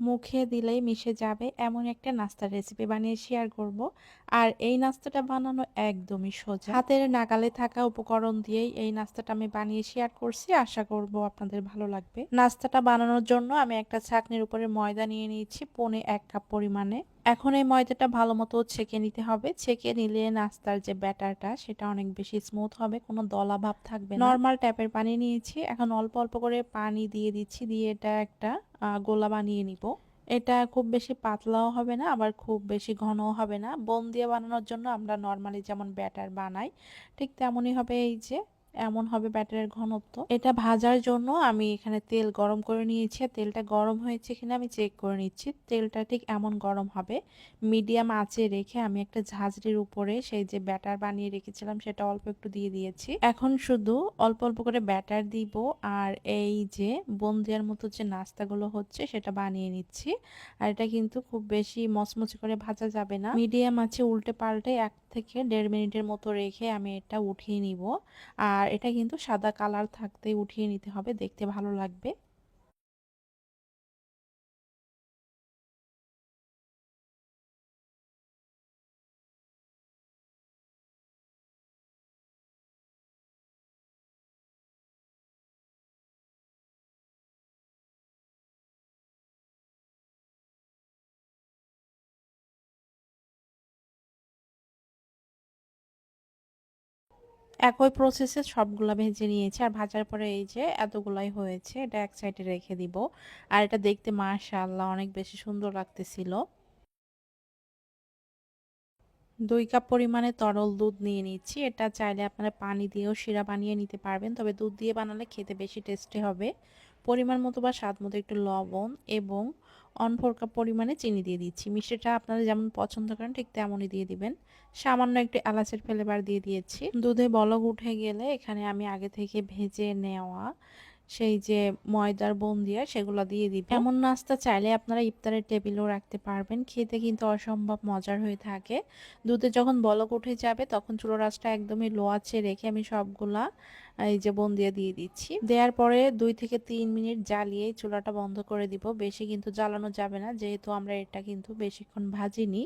মুখে দিলেই মিশে যাবে এমন একটা নাস্তার রেসিপি বানিয়ে শেয়ার করব। আর এই নাস্তাটা বানানো একদমই সোজা। হাতের নাগালে থাকা উপকরণ দিয়েই এই নাস্তাটা আমি বানিয়ে শেয়ার করছি। আশা করব আপনাদের ভালো লাগবে। নাস্তাটা বানানোর জন্য আমি একটা ছাকনির উপরে ময়দা নিয়ে নিয়েছি, পনে এক কাপ পরিমাণে। এখন এই ময়দাটা ভালো মতো ছেঁকে নিতে হবে। ছেঁকে নিলে নাস্তার যে ব্যাটারটা, সেটা অনেক বেশি স্মুথ হবে, কোনো দলা ভাব থাকবে নর্মাল ট্যাপের পানি নিয়েছি। এখন অল্প অল্প করে পানি দিয়ে দিচ্ছি, দিয়ে এটা একটা গোলা বানিয়ে নিব। এটা খুব বেশি পাতলাও হবে না, আবার খুব বেশি ঘনও হবে না। বোম দিয়ে বানানোর জন্য আমরা নর্মালি যেমন ব্যাটার বানাই, ঠিক তেমনই হবে এই যে। এমন হবে ব্যাটারের ঘনত্ব। এটা ভাজার জন্য আমি এখানে তেল গরম করে নিয়েছি। আর তেলটা গরম হয়েছে কিনা আমি চেক করে নিচ্ছি। তেলটা ঠিক এমন গরম হবে। মিডিয়াম আঁচে রেখে আমি একটা ঝাঁঝরির উপরে সেই যে ব্যাটার বানিয়ে রেখেছিলাম, সেটা অল্প একটু দিয়ে দিয়েছি। এখন শুধু অল্প অল্প করে ব্যাটার দিব আর এই যে বন্দিয়ার মতো যে নাস্তাগুলো হচ্ছে, সেটা বানিয়ে নিচ্ছি। আর এটা কিন্তু খুব বেশি মচমচে করে ভাজা যাবে না। মিডিয়াম আছে উল্টে পাল্টে এক থেকে দেড় মিনিটের মতো রেখে আমি এটা উঠিয়ে নিব। আর এটা কিন্তু সাদা কালার থাকতে উঠিয়ে নিতে হবে, দেখতে ভালো লাগবে। একই প্রসেসে সবগুলা ভেজে নিয়েছি। আর ভাজার পরে এই যে এতগুলাই হয়েছে, এটা এক সাইডে রেখে দিব। আর এটা দেখতে মাশাআল্লাহ অনেক বেশি সুন্দর লাগতেছিল। দুই কাপ পরিমাণে তরল দুধ নিয়ে নিচ্ছি। এটা চাইলে আপনারা পানি দিয়েও শিরা বানিয়ে নিতে পারবেন। তবে দুধ দিয়ে বানালে খেতে বেশি টেস্টি হবে। পরিমাণ মতো বা স্বাদ মতো একটু লবণ এবং অন ফোর কাপ পরিমাণে চিনি দিয়ে দিচ্ছি। মিষ্টিটা আপনারা যেমন পছন্দ করেন ঠিক তেমনই দিয়ে দিবেন। সামান্য একটু এলাচের ফ্লেভার দিয়ে দিয়েছি। দুধে বলক উঠে গেলে এখানে আমি আগে থেকে ভেজে নেওয়া সেই যে ময়দার বন্দিয়া সেগুলো দিয়ে দিব। এমন নাস্তা চাইলে আপনারা ইফতারের টেবিলেও রাখতে পারবেন। খেতে কিন্তু অসম্ভব মজার হয়ে থাকে। দুধে যখন বলক উঠে যাবে তখন চুলো রাসটা একদমই লো আছে রেখে আমি সবগুলা এই যে বন্দিয়া দিয়ে দিচ্ছি। দেওয়ার পরে দুই থেকে তিন মিনিট জ্বালিয়ে চুলাটা বন্ধ করে দিব। বেশি কিন্তু জ্বালানো যাবে না যেহেতু আমরা এটা কিন্তু বেশিক্ষণ ভাজিনি।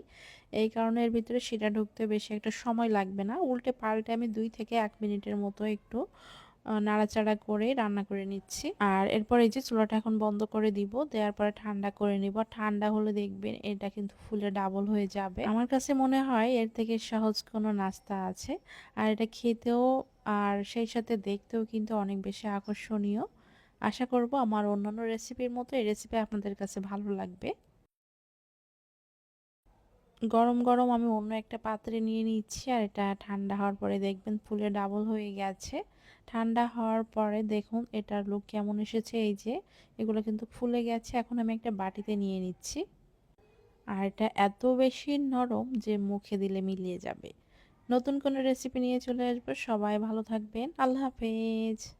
এই কারণে এর ভিতরে সেটা ঢুকতে বেশি একটা সময় লাগবে না। উল্টে পাল্টে আমি দুই থেকে এক মিনিটের মতো একটু নাড়াচাড়া করে রান্না করে নিচ্ছি। আর এরপর এই যে চুলাটা এখন বন্ধ করে দিব, দেওয়ার পরে ঠান্ডা করে নিব। ঠান্ডা হলে দেখবেন এটা কিন্তু ফুলে ডাবল হয়ে যাবে। আমার কাছে মনে হয় এর থেকে সহজ কোনো নাস্তা আছে। আর এটা খেতেও আর সেই সাথে দেখতেও কিন্তু অনেক বেশি আকর্ষণীয়। আশা করব আমার অন্যান্য রেসিপির মতো এই রেসিপি আপনাদের কাছে ভালো লাগবে। গরম গরম আমি অন্য একটা পাত্রে নিয়ে নিচ্ছি আর এটা ঠান্ডা হওয়ার পরে দেখবেন ফুলে ডাবল হয়ে গেছে। ঠান্ডা হওয়ার পরে দেখুন এটার লুক কেমন এসেছে, এই যে এগুলো কিন্তু ফুলে গেছে। এখন আমি একটা বাটিতে নিয়ে নিচ্ছি। আর এটা এত বেশি নরম যে মুখে দিলে মিলিয়ে যাবে। নতুন কোনো রেসিপি নিয়ে চলে আসব। সবাই ভালো থাকবেন। আল্লাহ হাফেজ।